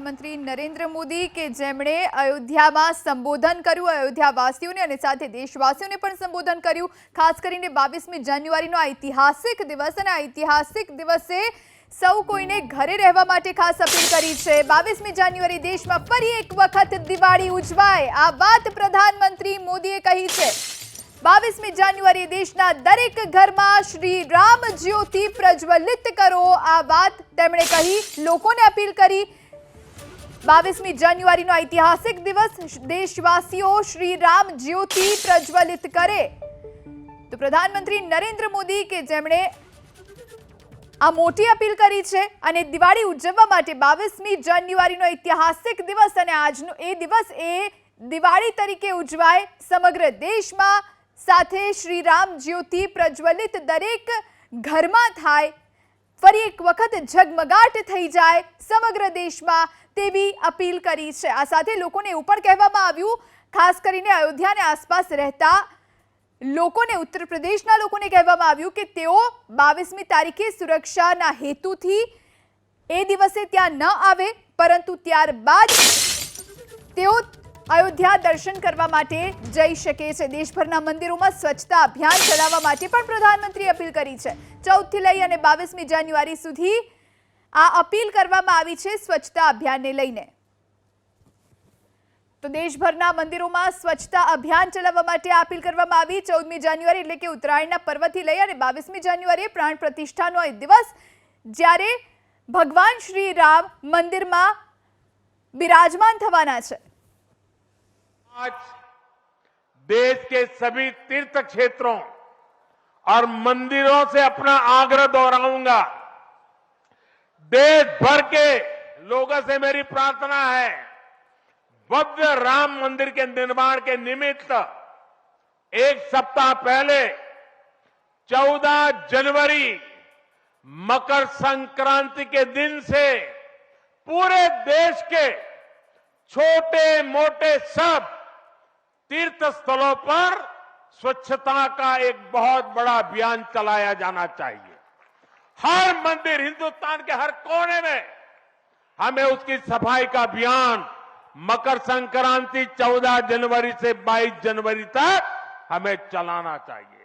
પ્રધાનમંત્રી નરેન્દ્ર મોદી કે જેમણે અયોધ્યામાં સંબોધન કર્યું, અયોધ્યાવાસીઓને અને સાથે દેશવાસીઓને પણ સંબોધન કર્યું. ખાસ કરીને બાવીસમી જાન્યુઆરીનો ઐતિહાસિક દિવસ અને ઐતિહાસિક દિવસે સૌ કોઈને ઘરે રહેવા માટે ખાસ અપીલ કરી છે. બાવીસમી જાન્યુઆરી દેશમાં ફરી એક વખત દિવાળી ઉજવાય, આ વાત પ્રધાનમંત્રી મોદીએ કહી છે. બાવીસમી જાન્યુઆરી દેશના દરેક ઘરમાં શ્રી રામ જ્યોતિ પ્રજ્વલિત કરો, આ વાત તેમણે કહી, લોકોને અપીલ કરી. બાવીસમી જાન્યુઆરીનો ઐતિહાસિક દિવસ દેશવાસીઓ શ્રી રામ જ્યોતિ પ્રજ્વલિત કરે. તો પ્રધાનમંત્રી નરેન્દ્ર મોદી કે જેમણે આ મોટી અપીલ કરી છે અને દિવાળી ઉજવવા માટે બાવીસમી જાન્યુઆરીનો ઐતિહાસિક દિવસ અને આજનો એ દિવસ એ દિવાળી તરીકે ઉજવાય સમગ્ર દેશમાં સાથે શ્રી રામ જ્યોતિ પ્રજ્વલિત દરેક ઘરમાં થાય ફરી એક વખત ઝગમગાટ થઈ જાય સમગ્ર દેશમાં તેવી અપીલ કરી છે. આ સાથે લોકોને એવું પણ કહેવામાં આવ્યું, ખાસ કરીને અયોધ્યાને આસપાસ રહેતા લોકોને, ઉત્તર પ્રદેશના લોકોને કહેવામાં આવ્યું કે તેઓ બાવીસમી તારીખે સુરક્ષાના હેતુથી એ દિવસે ત્યાં ન આવે, પરંતુ ત્યારબાદ તેઓ અયોધ્યા દર્શન કરવા માટે જઈ શકે છે. દેશભરના મંદિરોમાં સ્વચ્છતા અભિયાન ચલાવવા માટે પણ પ્રધાનમંત્રીએ અપીલ કરી છે. ચૌદથી લઈ અને બાવીસમી જાન્યુઆરી સુધી આ અપીલ કરવામાં આવી છે સ્વચ્છતા અભિયાનને લઈને. તો દેશભરના મંદિરોમાં સ્વચ્છતા અભિયાન ચલાવવા માટે અપીલ કરવામાં આવી. ચૌદમી જાન્યુઆરી એટલે કે ઉત્તરાયણના પર્વથી લઈ અને બાવીસમી જાન્યુઆરીએ પ્રાણ પ્રતિષ્ઠાનો એ દિવસ જ્યારે ભગવાન શ્રી રામ મંદિરમાં બિરાજમાન થવાના છે. आज देश के सभी तीर्थ क्षेत्रों और मंदिरों से अपना आग्रह दोहराऊँगा। देश भर के लोगों से मेरी प्रार्थना है, भव्य राम मंदिर के निर्माण के निमित्त एक सप्ताह पहले 14 जनवरी मकर संक्रांति के दिन से पूरे देश के छोटे मोटे सब तीर्थ स्थलों पर स्वच्छता का एक बहुत बड़ा अभियान चलाया जाना चाहिए। हर मंदिर हिंदुस्तान के हर कोने में हमें उसकी सफ़ाई का अभियान मकर संक्रांति 14 जनवरी से 22 जनवरी तक हमें चलाना चाहिए।